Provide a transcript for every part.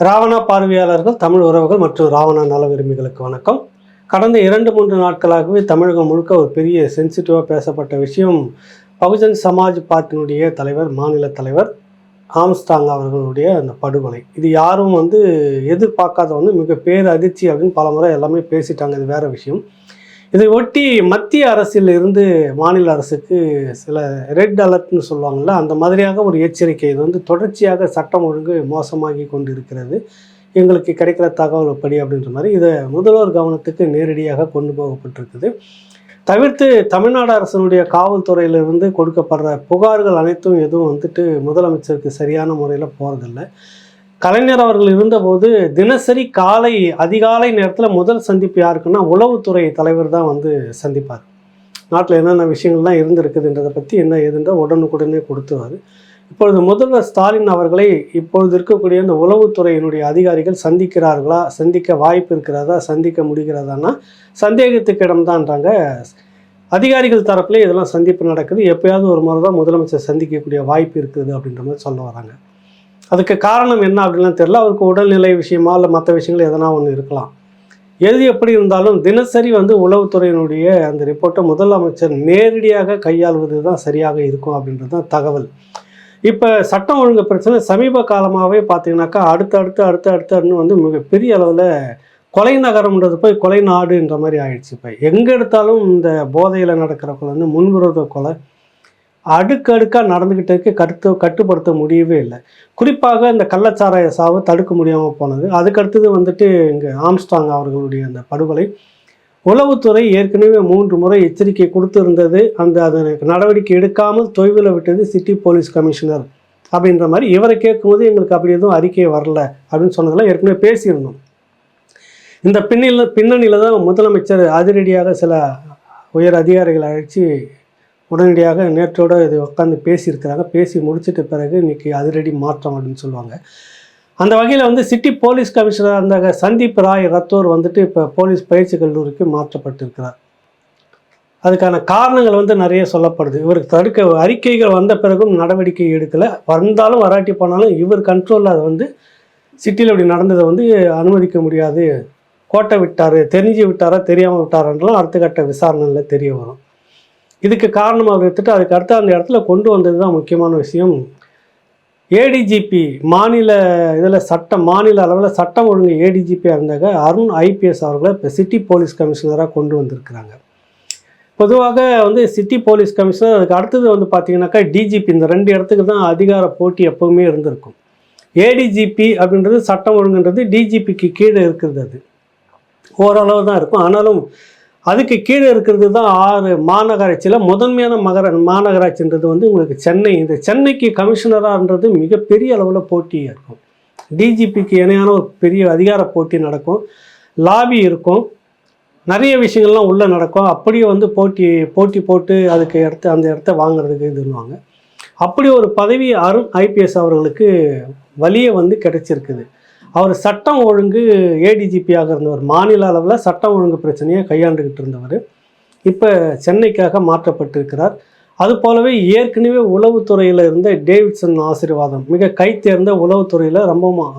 ராவணா பார்வையாளர்கள் தமிழ் உறவுகள் மற்றும் ராவணா நல விரும்பிகளுக்கு வணக்கம். கடந்த இரண்டு மூன்று நாட்களாகவே தமிழகம் முழுக்க ஒரு பெரிய சென்சிட்டிவாக பேசப்பட்ட விஷயம் பகுஜன் சமாஜ் பார்ட்டினுடைய தலைவர் மாநில தலைவர் ஆம்ஸ்டாங் அவர்களுடைய அந்த படுகொலை. இது யாரும் வந்து எதிர்பார்க்காத வந்து மிக பேர் அதிர்ச்சி அப்படின்னு பல முறை எல்லாமே பேசிட்டாங்க. இது வேற விஷயம். இதை ஒட்டி மத்திய அரசில் இருந்து மாநில அரசுக்கு சில ரெட் அலர்ட்னு சொல்லுவாங்கள்ல அந்த மாதிரியாக ஒரு எச்சரிக்கை. இது வந்து தொடர்ச்சியாக சட்டம் ஒழுங்கு மோசமாகி கொண்டு இருக்கிறது எங்களுக்கு கிடைக்கிற தகவல் படி அப்படின்ற மாதிரி இதை முதல்வர் கவனத்துக்கு நேரடியாக கொண்டு போகப்பட்டிருக்குது. தவிர்த்து தமிழ்நாடு அரசினுடைய காவல்துறையிலிருந்து கொடுக்கப்படுற புகார்கள் அனைத்தும் எதுவும் வந்துட்டு முதலமைச்சருக்கு சரியான முறையில் போகிறதில்ல கலைஞர் அவர்கள் இருந்தபோது தினசரி காலை அதிகாலை நேரத்தில் முதல் சந்திப்பு யாருக்குன்னா உளவுத்துறை தலைவர் தான் வந்து சந்திப்பார். நாட்டில் என்னென்ன விஷயங்கள்லாம் இருந்திருக்குதுன்றதை பற்றி என்ன ஏதுன்ற உடனுக்குடனே கொடுத்துருவார். இப்பொழுது முதல்வர் ஸ்டாலின் அவர்களை இப்பொழுது இருக்கக்கூடிய இந்த உளவுத்துறையினுடைய அதிகாரிகள் சந்திக்கிறார்களா சந்திக்க வாய்ப்பு இருக்கிறதா சந்திக்க முடிகிறதான்னா சந்தேகத்துக்கு இடம்தான்றாங்க. அதிகாரிகள் தரப்புலேயே இதெல்லாம் சந்திப்பு நடக்குது. எப்பயாவது ஒரு முறை தான் முதலமைச்சர் சந்திக்கக்கூடிய வாய்ப்பு இருக்குது அப்படின்ற மாதிரி சொல்ல வராங்க. அதுக்கு காரணம் என்ன அப்படின்லாம் தெரில அவருக்கு உடல்நிலை விஷயமா இல்லை மற்ற விஷயங்கள் எதனா ஒன்று இருக்கலாம். எது எப்படி இருந்தாலும் தினசரி வந்து உளவுத்துறையினுடைய அந்த ரிப்போர்ட்டை முதலமைச்சர் நேரடியாக கையாள்வது தான் சரியாக இருக்கும் அப்படின்றது தான் தகவல். இப்போ சட்டம் ஒழுங்கு பிரச்சனை சமீப காலமாகவே பார்த்தீங்கன்னாக்கா அடுத்து அடுத்து அடுத்து அடுத்துன்னு வந்து மிகப்பெரிய அளவில் கொலை நகரம்ன்றது போய் கொலை நாடுன்ற மாதிரி ஆயிடுச்சு. இப்போ எங்கே எடுத்தாலும் இந்த போதையில் நடக்கிற கொலை வந்து முன்விரோத கொலை அடுக்கடுக்காக நடந்துக்கிட்டு இருக்கு கட்டுப்படுத்த முடியவே இல்லை. குறிப்பாக இந்த கள்ளச்சாராய சாவு தடுக்க முடியாமல் போனது. அதுக்கடுத்தது வந்துட்டு இங்கே ஆம்ஸ்டாங் அவர்களுடைய அந்த படுகொலை. உளவுத்துறை ஏற்கனவே மூன்று முறை எச்சரிக்கை கொடுத்திருந்தது. அந்த அதற்கு நடவடிக்கை எடுக்காமல் தொய்வில் விட்டது சிட்டி போலீஸ் கமிஷனர் அப்படின்ற மாதிரி இவரை கேட்கும்போது எங்களுக்கு அப்படி எதுவும் அறிக்கை வரல அப்படின்னு சொன்னதெல்லாம் ஏற்கனவே பேசியிருந்தோம். இந்த பின்னணியில் பின்னணியில் தான் முதலமைச்சர் அதிரடியாக சில உயர் அதிகாரிகளை அழைச்சி உடனடியாக நேற்றோட இது உட்காந்து பேசியிருக்கிறாங்க. பேசி முடிச்சிட்ட பிறகு இன்றைக்கி அதிரடி மாற்றம் அப்படின்னு சொல்லுவாங்க. அந்த வகையில் வந்து சிட்டி போலீஸ் கமிஷனர் அந்த சந்தீப் ராய் ரத்தோர் வந்துட்டு இப்போ போலீஸ் பயிற்சி கல்லூரிக்கு மாற்றப்பட்டிருக்கிறார். அதுக்கான காரணங்கள் வந்து நிறைய சொல்லப்படுது. இவருக்கு தடுக்க அறிக்கைகள் வந்த பிறகும் நடவடிக்கை எடுக்கலை. வந்தாலும் வராட்டி போனாலும் இவர் கண்ட்ரோலில் அதை வந்து சிட்டியில் இப்படி நடந்ததை வந்து அனுமதிக்க முடியாது. கோட்டை விட்டார் தெரிஞ்சு விட்டாரா தெரியாமல் விட்டாரன்றலாம் அடுத்த கட்ட விசாரணையில் தெரிய வரும். இதுக்கு காரணம் அவர் எடுத்துட்டு அதுக்கு அடுத்து அந்த இடத்துல கொண்டு வந்தது தான் முக்கியமான விஷயம். ஏடிஜிபி மாநில இதில் சட்டம் மாநில அளவில் சட்டம் ஒழுங்கு ஏடிஜிபியாக இருந்தாங்க அருண் ஐபிஎஸ் அவர்களை இப்போ சிட்டி போலீஸ் கமிஷனராக கொண்டு வந்திருக்கிறாங்க. பொதுவாக வந்து சிட்டி போலீஸ் கமிஷனர் அதுக்கு அடுத்தது வந்து பார்த்தீங்கன்னாக்கா டிஜிபி இந்த ரெண்டு இடத்துக்கு தான் அதிகார போட்டி எப்போவுமே இருந்திருக்கும். ஏடிஜிபி அப்படின்றது சட்டம் ஒழுங்குன்றது டிஜிபிக்கு கீழே இருக்கிறது அது. ஓரளவு தான் இருக்கும். ஆனாலும் அதுக்கு கீழே இருக்கிறது தான் ஆறு மாநகராட்சியில் முதன்மையான மகர மாநகராட்சின்றது வந்து உங்களுக்கு சென்னை. இந்த சென்னைக்கு கமிஷனரான்றது மிகப்பெரிய அளவில் போட்டியாக இருக்கும். டிஜிபிக்கு இணையான ஒரு பெரிய அதிகார போட்டி நடக்கும். லாபி இருக்கும். நிறைய விஷயங்கள்லாம் உள்ளே நடக்கும். அப்படியே வந்து போட்டி போட்டி போட்டு அதுக்கு இடத்த அந்த இடத்த வாங்குறதுக்கு இதுன்னுவாங்க. அப்படி ஒரு பதவி அருண் ஐபிஎஸ் அவர்களுக்கு வழியே வந்து கிடைச்சிருக்குது. அவர் சட்டம் ஒழுங்கு ஏடிஜிபியாக இருந்தவர் மாநில அளவில் சட்டம் ஒழுங்கு பிரச்சனையை கையாண்டுக்கிட்டு இருந்தவர். இப்போ சென்னைக்காக மாற்றப்பட்டிருக்கிறார். அது போலவே ஏற்கனவே உளவுத்துறையில் இருந்த டேவிட்சன் ஆசீர்வாதம் மிக கை தேர்ந்த உளவுத்துறையில் ரொம்பவும்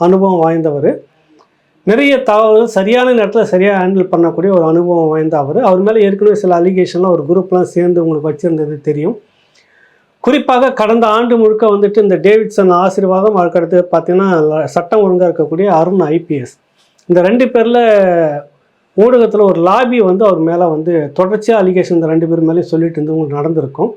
அனுபவம் வாய்ந்தவர். நிறைய தகவல்கள் சரியான நேரத்தில் சரியாக ஹேண்டில் பண்ணக்கூடிய ஒரு அனுபவம் வாய்ந்த அவர். அவர் மேலே ஏற்கனவே சில அலிகேஷன்லாம் ஒரு குரூப்லாம் சேர்ந்து உங்களுக்கு வச்சுருந்தது தெரியும். குறிப்பாக கடந்த ஆண்டு முழுக்க வந்துட்டு இந்த டேவிட்சன் ஆசீர்வாதம் அதுக்கடுத்து பார்த்தீங்கன்னா சட்டம் ஒழுங்காக இருக்கக்கூடிய அருண் ஐபிஎஸ். இந்த ரெண்டு பேரில் ஊடகத்தில் ஒரு லாபி வந்து அவர் மேலே வந்து தொடர்ச்சியாக அலிகேஷன் இந்த ரெண்டு பேர் மேலேயும் சொல்லிட்டு இருந்து உங்களுக்கு நடந்திருக்கும்.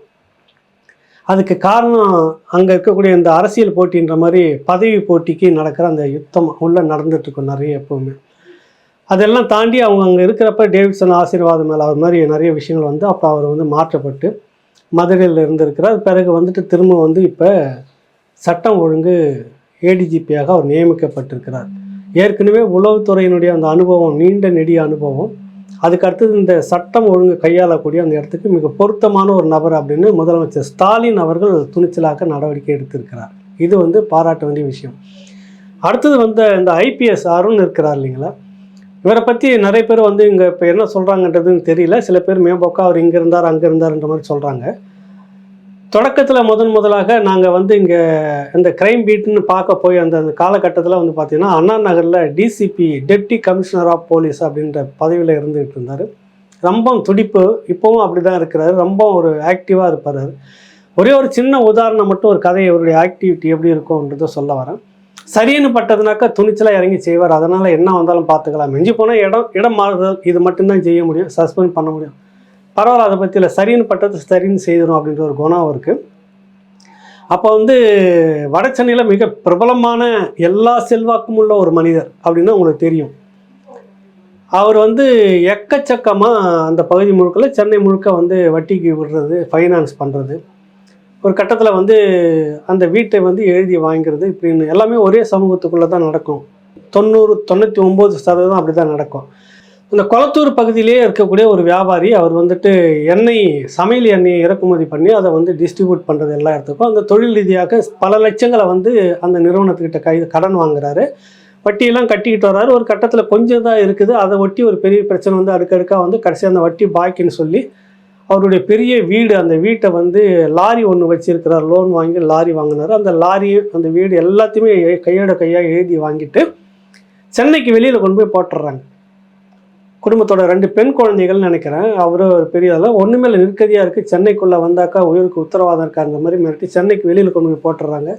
அதுக்கு காரணம் அங்கே இருக்கக்கூடிய இந்த அரசியல் போட்டின்ற மாதிரி பதவி போட்டிக்கு நடக்கிற அந்த யுத்தம் உள்ளே நடந்துட்டுருக்கும் நிறைய எப்போவுமே. அதெல்லாம் தாண்டி அவங்க அங்கே இருக்கிறப்ப டேவிட்சன் ஆசீர்வாதம் மேலே அவர் மாதிரி நிறைய விஷயங்கள் வந்து அப்போ அவர் வந்து மாற்றப்பட்டு மதுரையில் இருந்திருக்கிறார். பிறகு வந்துட்டு திரும்ப வந்து இப்போ சட்டம் ஒழுங்கு ஏடிஜிபியாக அவர் நியமிக்கப்பட்டிருக்கிறார். ஏற்கனவே உளவுத்துறையினுடைய அந்த அனுபவம் நீண்ட நெடிய அனுபவம் அதுக்கு அடுத்தது இந்த சட்டம் ஒழுங்கு கையாளக்கூடிய அந்த இடத்துக்கு மிக பொருத்தமான ஒரு நபர் அப்படின்னு முதலமைச்சர் ஸ்டாலின் அவர்கள் துணிச்சலாக நடவடிக்கை எடுத்திருக்கிறார். இது வந்து பாராட்ட வேண்டிய விஷயம். அடுத்தது வந்து இந்த ஐபிஎஸ் அருண் இருக்கிறார் இல்லைங்களா? இவரை பற்றி நிறைய பேர் வந்து இங்கே இப்போ என்ன சொல்கிறாங்கன்றதுன்னு தெரியல. சில பேர் மேம்போக்கா அவர் இங்கே இருந்தார் அங்கே இருந்தார்ன்ற மாதிரி சொல்கிறாங்க தொடக்கத்தில் முதன் முதலாக நாங்கள் வந்து இங்கே இந்த கிரைம் பீட்னு பார்க்க போய் அந்த அந்த காலகட்டத்தில் வந்து பார்த்திங்கன்னா அண்ணா நகரில் DCP deputy commissioner of police அப்படின்ற பதவியில் இருந்துகிட்டு இருந்தார். ரொம்ப துடிப்பு. இப்போவும் அப்படி தான் இருக்கிறாரு. ரொம்ப ஒரு ஆக்டிவாக இருப்பார். ஒரே ஒரு சின்ன உதாரணம் மட்டும் ஒரு கதை இவருடைய ஆக்டிவிட்டி எப்படி இருக்கும்ன்றதை சொல்ல வரேன். சரின்னு பட்டதுனாக்கா துணிச்சலாக இறங்கி செய்வார். அதனால் என்ன வந்தாலும் பார்த்துக்கலாம். மிஞ்சி போனால் இடம் இடம் மாறுதல் இது மட்டும்தான் செய்ய முடியும். சஸ்பெண்ட் பண்ண முடியும். பரவாயில்ல அதை பற்றி இல்லை சரின்னு பட்டது சரின்னு செய்திடும் அப்படின்ற ஒரு குணம் அவருக்கு. அப்போ வந்து வட சென்னையில் மிக பிரபலமான எல்லா செல்வாக்கும் உள்ள ஒரு மனிதர் அப்படின்னு உங்களுக்கு தெரியும். அவர் வந்து எக்கச்சக்கமாக அந்த பகுதி முழுக்கல சென்னை முழுக்க வந்து வட்டிக்கு விடுறது ஃபைனான்ஸ் பண்ணுறது ஒரு கட்டத்தில் வந்து அந்த வீட்டை வந்து எழுதி வாங்கிறது இப்படின்னு எல்லாமே ஒரே சமூகத்துக்குள்ளே தான் நடக்கும். தொண்ணூறு தொண்ணூற்றி ஒம்பது சதவீதம் அப்படி தான் நடக்கும். இந்த கொளத்தூர் பகுதியிலே இருக்கக்கூடிய ஒரு வியாபாரி அவர் வந்துட்டு எண்ணெய் சமையல் எண்ணெயை இறக்குமதி பண்ணி அதை வந்து டிஸ்ட்ரிபியூட் பண்ணுறது எல்லா இடத்துக்கும். அந்த தொழில் ரீதியாக பல லட்சங்களை வந்து அந்த நிறுவனத்துக்கிட்ட கை கடன் வாங்குறாரு. வட்டியெல்லாம் கட்டிக்கிட்டு வர்றாரு. ஒரு கட்டத்தில் கொஞ்சம் தான் இருக்குது. அதை ஒட்டி ஒரு பெரிய பிரச்சனை வந்து அடுக்கடுக்காக வந்து கடைசியாக அந்த வட்டி பாக்கின்னு சொல்லி அவருடைய பெரிய வீடு அந்த வீட்டை வந்து லாரி ஒன்று வச்சிருக்கிறார். லோன் வாங்கி லாரி வாங்கினார். அந்த லாரி அந்த வீடு எல்லாத்தையுமே கையோட கையாக எழுதி வாங்கிட்டு சென்னைக்கு வெளியில் கொண்டு போய் போட்டுடுறாங்க குடும்பத்தோட ரெண்டு பெண் குழந்தைகள்னு நினைக்கிறேன். அவரும் ஒரு பெரிய அதில் ஒன்றுமே இல்லை நிற்கதியாக இருக்குது சென்னைக்குள்ளே வந்தாக்கா உயிருக்கு உத்தரவாதம் இருக்காங்க அந்த மாதிரி மிரட்டி சென்னைக்கு வெளியில் கொண்டு போய் போட்டுடுறாங்க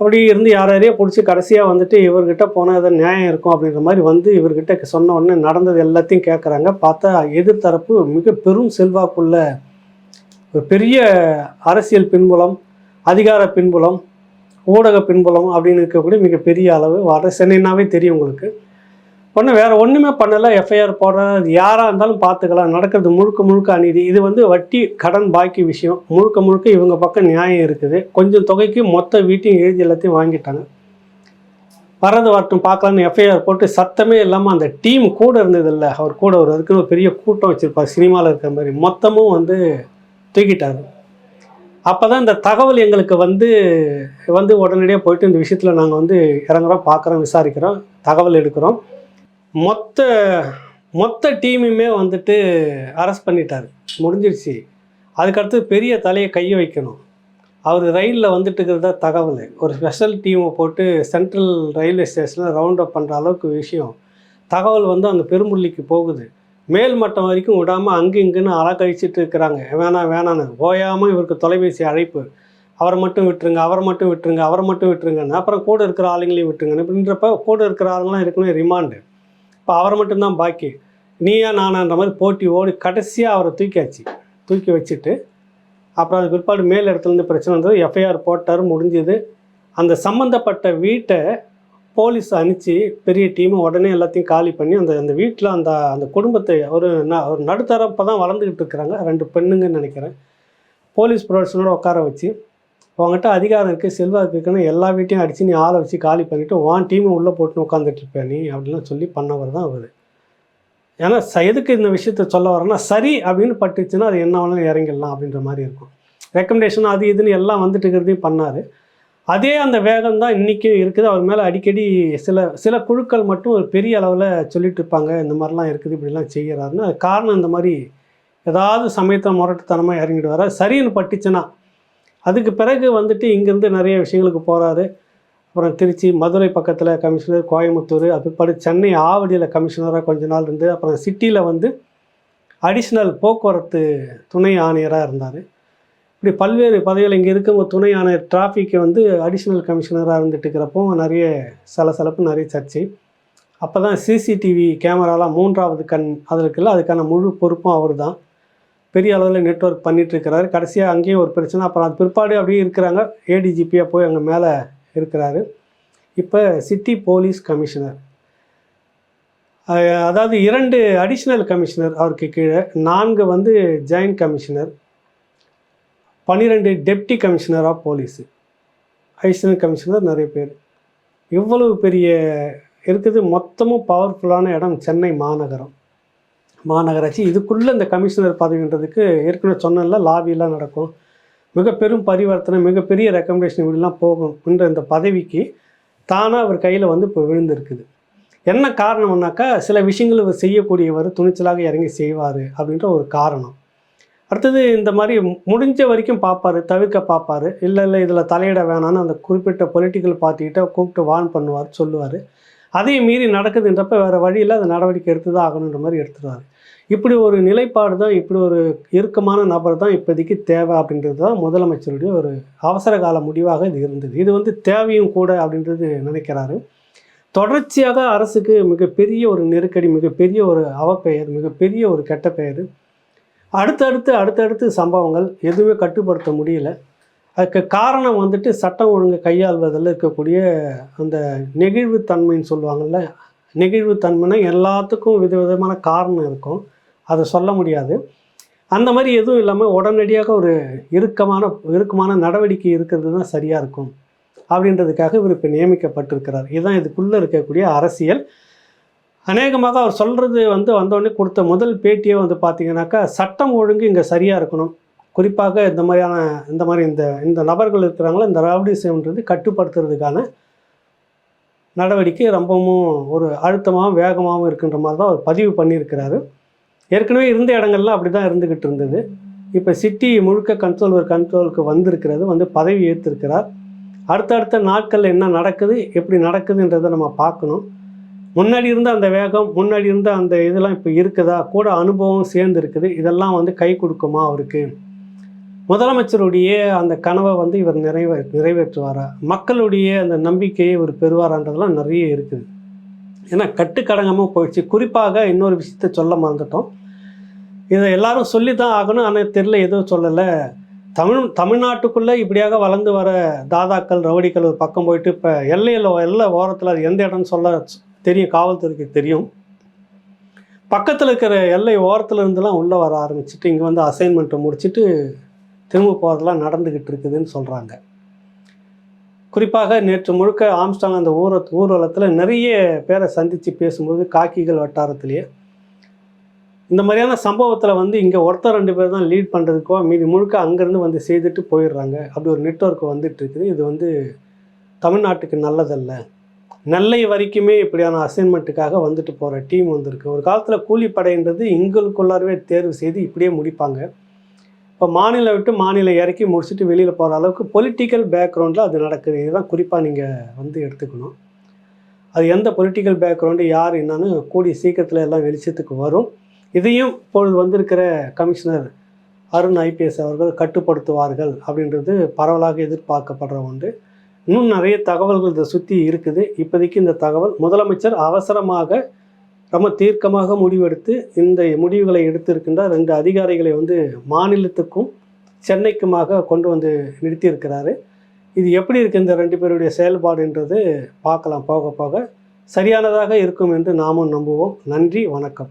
அப்படி இருந்து யார் யாரையோ பிடிச்சி கடைசியாக வந்துட்டு இவர்கிட்ட போனால் எதாவது நியாயம் இருக்கும் அப்படின்ற மாதிரி வந்து இவர்கிட்ட சொன்ன உடனே நடந்தது எல்லாத்தையும் கேட்குறாங்க பார்த்தா எதிர்த்தரப்பு மிக பெரும் செல்வாக்குள்ள ஒரு பெரிய அரசியல் பின்புலம் அதிகார பின்புலம் ஊடக பின்புலம் அப்படின்னு இருக்கக்கூடிய மிகப்பெரிய அளவு வட சென்னைனாவே தெரியும் உங்களுக்கு. ஒன்றும் வேறு ஒன்றுமே பண்ணலை. எஃப்ஐஆர் போடுறது யாராக இருந்தாலும் பார்த்துக்கலாம் நடக்கிறது முழுக்க முழுக்க அநீதி. இது வந்து வட்டி கடன் பாக்கி விஷயம். முழுக்க முழுக்க இவங்க பக்கம் நியாயம் இருக்குது. கொஞ்சம் தொகைக்கு மொத்த வீட்டையும் எழுதி எல்லாத்தையும் வாங்கிட்டாங்க. வரது வரட்டும் பார்க்கலான்னு எஃப்ஐஆர் போட்டு சத்தமே இல்லாமல் அந்த டீம் கூட இருந்ததில்ல. அவர் கூட ஒரு அதுக்குன்னு ஒரு பெரிய கூட்டம் வச்சுருப்பார். சினிமாவில் இருக்கிற மாதிரி. மொத்தமும் வந்து தூக்கிட்டார். அப்போ தான் இந்த தகவல் எங்களுக்கு வந்து வந்து உடனடியாக போயிட்டு இந்த விஷயத்தில் நாங்கள் வந்து இறங்குறோம் பார்க்குறோம் விசாரிக்கிறோம் தகவல் எடுக்கிறோம். மொத்த மொத்த டீமுமே வந்துட்டு அரெஸ்ட் பண்ணிட்டார். முடிஞ்சிருச்சு. அதுக்கடுத்து பெரிய தலையை கையை வைக்கணும். அவர் ரயிலில் வந்துட்டு இருக்கிறதா தகவல். ஒரு ஸ்பெஷல் டீமை போட்டு சென்ட்ரல் ரயில்வே ஸ்டேஷனில் ரவுண்ட் அப் பண்ணுற அளவுக்கு விஷயம். தகவல் வந்து அந்த பெரும்புள்ளிக்கு போகுது. மேல் மட்டம் வரைக்கும் விடாமல் அங்கே இங்குன்னு அலக்கழிச்சிட்டு இருக்கிறாங்க. வேணாம் வேணான்னு ஓயாமல் இவருக்கு தொலைபேசி அழைப்பு. அவரை மட்டும் விட்டுருங்க அவரை மட்டும் விட்டுருங்க அவரை மட்டும் விட்டுருங்கன்னு. அப்புறம் கூட இருக்கிற ஆளுங்களையும் விட்டுருங்கன்னு. அப்படின்றப்ப கூட இருக்கிற ஆளுங்களாம் இருக்கணும் ரிமாண்டு இப்போ அவரை மட்டும்தான் பாக்கி. நீயா நானான்ற மாதிரி போட்டி ஓடி கடைசியாக அவரை தூக்கியாச்சு. தூக்கி வச்சுட்டு அப்புறம் அது பிற்பாடு மேல் இடத்துலேருந்து பிரச்சனை வந்தது. எஃப்ஐஆர் போட்டார் முடிஞ்சது. அந்த சம்மந்தப்பட்ட வீட்டை போலீஸ் அனுப்பிச்சு பெரிய டீம் உடனே எல்லாத்தையும் காலி பண்ணி அந்த அந்த வீட்டில் அந்த அந்த குடும்பத்தை ஒரு ந ஒரு நடுத்தரப்போ தான் வளர்ந்துக்கிட்டு இருக்கிறாங்க. ரெண்டு பெண்ணுங்கன்னு நினைக்கிறேன். போலீஸ் ப்ரொஃபஷனோட உட்கார வச்சு உங்ககிட்ட அதிகாரம் இருக்குது செல்வாக்கு இருக்குன்னு எல்லா வீட்டையும் அடித்து நீ ஆளை வச்சு காலி பண்ணிவிட்டு வான் டீமை உள்ளே போட்டு உட்காந்துட்டு இருப்பேன் நீ அப்படின்லாம் சொல்லி பண்ணவர் தான் அவர். ஏன்னா ச- எதுக்கு இந்த விஷயத்த சொல்ல வரேன்னா சரி அப்படின்னு பட்டுச்சுன்னா அது என்ன வேணாலும் இறங்கிடலாம் அப்படின்ற மாதிரி இருக்கும். ரெக்கமெண்டேஷன் அது இதுன்னு எல்லாம் வந்துட்டு இருக்கிறதையும் பண்ணார். அதே அந்த வேகம் தான் இன்றைக்கும் இருக்குது. அவர் மேலே அடிக்கடி சில சில குழுக்கள் மட்டும் ஒரு பெரிய அளவில் சொல்லிட்டு இருப்பாங்க இந்த மாதிரிலாம் இருக்குது இப்படிலாம் செய்கிறாருன்னு காரணம் இந்த மாதிரி ஏதாவது சமயத்தை முரட்டுத்தனமாக இறங்கிடுவார். சரின்னு பட்டுச்சுன்னா அதுக்கு பிறகு வந்துட்டு இங்கேருந்து நிறைய விஷயங்களுக்கு போகிறாரு அப்புறம் திருச்சி மதுரை பக்கத்தில் கமிஷனர் கோயம்புத்தூர் அது பிற்பாடு சென்னை ஆவடியில் கமிஷனராக கொஞ்ச நாள் இருந்து அப்புறம் சிட்டியில் வந்து அடிஷ்னல் போக்குவரத்து துணை ஆணையராக இருந்தார். இப்படி பல்வேறு பதவிகள் இங்கே இருக்கவங்க துணை ஆணையர் டிராஃபிக்கை வந்து அடிஷ்னல் கமிஷனராக இருந்துட்டு இருக்கிறப்போ நிறைய சலசலப்பு நிறைய சர்ச்சை. அப்போ தான் சிசிடிவி கேமராலாம் மூன்றாவது கண் அது இருக்குல்ல அதுக்கான முழு பொறுப்பும் அவர் தான் பெரிய அளவில் நெட்ஒர்க் பண்ணிட்டு இருக்கிறாரு கடைசியாக அங்கேயும் ஒரு பிரச்சனை. அப்புறம் அது பிற்பாடு அப்படியே இருக்கிறாங்க. ஏடிஜிபியாக போய் அங்கே மேலே இருக்கிறாரு. இப்போ சிட்டி போலீஸ் கமிஷனர் அதாவது இரண்டு அடிஷ்னல் கமிஷனர் அவருக்கு கீழே. நான்கு வந்து ஜாயின்ட் கமிஷனர் பன்னிரெண்டு deputy commissioner of police additional commissioner நிறைய பேர். இவ்வளவு பெரிய இருக்குது. மொத்தமும் பவர்ஃபுல்லான இடம் சென்னை மாநகரம். மாநகராட்சி. இதுக்குள்ளே இந்த கமிஷனர் பதவின்றதுக்கு ஏற்கனவே சொன்னல லாபியெல்லாம் நடக்கும். மிக பெரும் பரிவர்த்தனை மிகப்பெரிய ரெக்கமெண்டேஷன் இப்படிலாம் போகும்ன்ற இந்த பதவிக்கு தானாக அவர் கையில் வந்து இப்போ விழுந்திருக்குது. என்ன காரணம்னாக்கா சில விஷயங்கள் இவர் செய்யக்கூடியவர் துணிச்சலாக இறங்கி செய்வார் அப்படின்ற ஒரு காரணம். அடுத்தது இந்த மாதிரி முடிஞ்ச வரைக்கும் பார்ப்பாரு தவிர்க்க பார்ப்பாரு. இல்லை இல்லை இதில் தலையிட வேணாம்னு அந்த குறிப்பிட்ட பொலிட்டிக்கல் பார்ட்டிக்கிட்ட கூப்பிட்டு வார்ன் பண்ணுவார் சொல்லுவார். அதையும் மீறி நடக்குதுன்றப்ப வேறு வழியில் அந்த நடவடிக்கை எடுத்து தான் ஆகணுன்ற மாதிரி எடுத்துருவாரு இப்படி ஒரு நிலைப்பாடு தான் இப்படி ஒரு இறுக்கமான நபர் தான் இப்போதைக்கு தேவை அப்படின்றது தான் முதலமைச்சருடைய ஒரு அவசர கால முடிவாக இது இருந்தது. இது வந்து தேவையும் கூட அப்படின்றது நினைக்கிறாரு. தொடர்ச்சியாக அரசுக்கு மிகப்பெரிய ஒரு நெருக்கடி மிகப்பெரிய ஒரு அவப்பெயர் மிகப்பெரிய ஒரு கெட்ட பெயர். அடுத்தடுத்து அடுத்தடுத்து சம்பவங்கள் எதுவுமே கட்டுப்படுத்த முடியல. அதுக்கு காரணம் வந்துட்டு சட்டம் ஒழுங்கு கையாள்வதில் இருக்கக்கூடிய அந்த நெகிழ்வுத்தன்மைன்னு சொல்லுவாங்கள்ல நெகிழ்வுத்தன்மைனா எல்லாத்துக்கும் விதவிதமான காரணம் இருக்கும். அதை சொல்ல முடியாது. அந்த மாதிரி எதுவும் இல்லாமல் உடனடியாக ஒரு இறுக்கமான இறுக்கமான நடவடிக்கை இருக்கிறது தான் சரியாக இருக்கும் அப்படின்றதுக்காக இவர் இப்போ நியமிக்கப்பட்டிருக்கிறார். இதுதான் இதுக்குள்ளே இருக்கக்கூடிய அரசியல். அநேகமாக அவர் சொல்கிறது வந்து வந்தோடனே கொடுத்த முதல் பேட்டியே வந்து பார்த்தீங்கன்னாக்கா சட்டம் ஒழுங்கு இங்கே சரியாக இருக்கணும். குறிப்பாக இந்த மாதிரியான இந்த மாதிரி இந்த இந்த நபர்கள் இருக்கிறாங்களோ இந்த ரவுடிசம்ன்றது கட்டுப்படுத்துறதுக்கான நடவடிக்கை ரொம்பவும் ஒரு அழுத்தமாகவும் வேகமாகவும் இருக்கின்ற மாதிரி தான் அவர் பதிவு பண்ணியிருக்கிறாரு. ஏற்கனவே இருந்த இடங்கள்லாம் அப்படி தான் இருந்துக்கிட்டு இருந்தது. இப்போ சிட்டி முழுக்க கண்ட்ரோல் ஒரு கண்ட்ரோலுக்கு வந்திருக்கிறது வந்து பதவி ஏற்றிருக்கிறார் அடுத்தடுத்த நாட்களில் என்ன நடக்குது எப்படி நடக்குதுன்றதை நம்ம பார்க்கணும். முன்னாடி இருந்த அந்த வேகம் முன்னாடி இருந்த அந்த இதெல்லாம் இப்போ இருக்குதா கூட அனுபவம் சேர்ந்து இருக்குது இதெல்லாம் வந்து கை கொடுக்குமா அவருக்கு? முதலமைச்சருடைய அந்த கனவை வந்து இவர் நிறைவே நிறைவேற்றுவாரா? மக்களுடைய அந்த நம்பிக்கையை இவர் பெறுவாரான்றதெல்லாம் நிறைய இருக்குது. ஏன்னா கட்டுக்கடங்கமாக போயிடுச்சு. குறிப்பாக இன்னொரு விஷயத்த சொல்ல மறந்துட்டோம். இதை எல்லாரும் சொல்லி தான் ஆகணும். ஆனால் தெரில எதுவும் சொல்லலை. தமிழ் தமிழ்நாட்டுக்குள்ளே இப்படியாக வளர்ந்து வர தாதாக்கள் ரவுடிகள் ஒரு பக்கம் போயிட்டு இப்போ எல்லையில் எல்லை ஓரத்தில் அது எந்த இடம்னு சொல்ல தெரியும். காவல்துறைக்கு தெரியும். பக்கத்தில் இருக்கிற எல்லை ஓரத்தில் இருந்துலாம் உள்ளே வர ஆரம்பிச்சுட்டு இங்கே வந்து அசைன்மெண்ட்டை முடிச்சுட்டு திரும்ப போகிறதெல்லாம் நடந்துக்கிட்டு இருக்குதுன்னு சொல்கிறாங்க குறிப்பாக நேற்று முழுக்க ஆம்ஸ்டாங் அந்த ஊர ஊர்வலத்தில் நிறைய பேரை சந்தித்து பேசும்போது காக்கிகள் வட்டாரத்திலேயே இந்த மாதிரியான சம்பவத்தில் வந்து இங்கே ஒருத்தர் ரெண்டு பேர் தான் லீட் பண்ணுறதுக்கோ மீதி முழுக்க அங்கேருந்து வந்து செய்துட்டு போயிடுறாங்க. அப்படி ஒரு நெட்ஒர்க் வந்துட்டு இருக்குது. இது வந்து தமிழ்நாட்டுக்கு நல்லதல்ல. நெல்லை வரைக்குமே இப்படியான அசைன்மெண்ட்டுக்காக வந்துட்டு போகிற டீம் வந்திருக்கு. ஒரு காலத்தில் கூலிப்படைன்றது எங்களுக்குள்ளாரவே தேர்வு செய்து இப்படியே முடிப்பாங்க. இப்போ மாநிலம் விட்டு மாநிலம் இறக்கி முடிச்சுட்டு வெளியில் போகிற அளவுக்கு பொலிட்டிக்கல் பேக்ரவுண்டில் அது நடக்குது. இதுதான் குறிப்பாக நீங்கள் வந்து எடுத்துக்கணும். அது எந்த பொலிட்டிக்கல் பேக்ரவுண்டு யார் என்னன்னு கூடிய சீக்கிரத்தில் எல்லாம் வெளிச்சத்துக்கு வரும். இதையும் இப்பொழுது வந்திருக்கிற கமிஷனர் அருண் ஐபிஎஸ் அவர்கள் கட்டுப்படுத்துவார்கள் அப்படின்றது பரவலாக எதிர்பார்க்கப்படுற ஒன்று. இன்னும் நிறைய தகவல்கள் இதை சுற்றி இருக்குது. இப்போதைக்கு இந்த தகவல் முதலமைச்சர் அவசரமாக ரொம்ப தீர்க்கமாக முடிவெடுத்து இந்த முடிவுகளை எடுத்திருக்கின்ற ரெண்டு அதிகாரிகளை வந்து மாநிலத்துக்கும் சென்னைக்குமாக கொண்டு வந்து நிறுத்தியிருக்கிறாரு. இது எப்படி இருக்குது இந்த ரெண்டு பேருடைய செயல்பாடுன்றது பார்க்கலாம் போக போக. சரியானதாக இருக்கும் என்று நாமும் நம்புவோம். நன்றி வணக்கம்.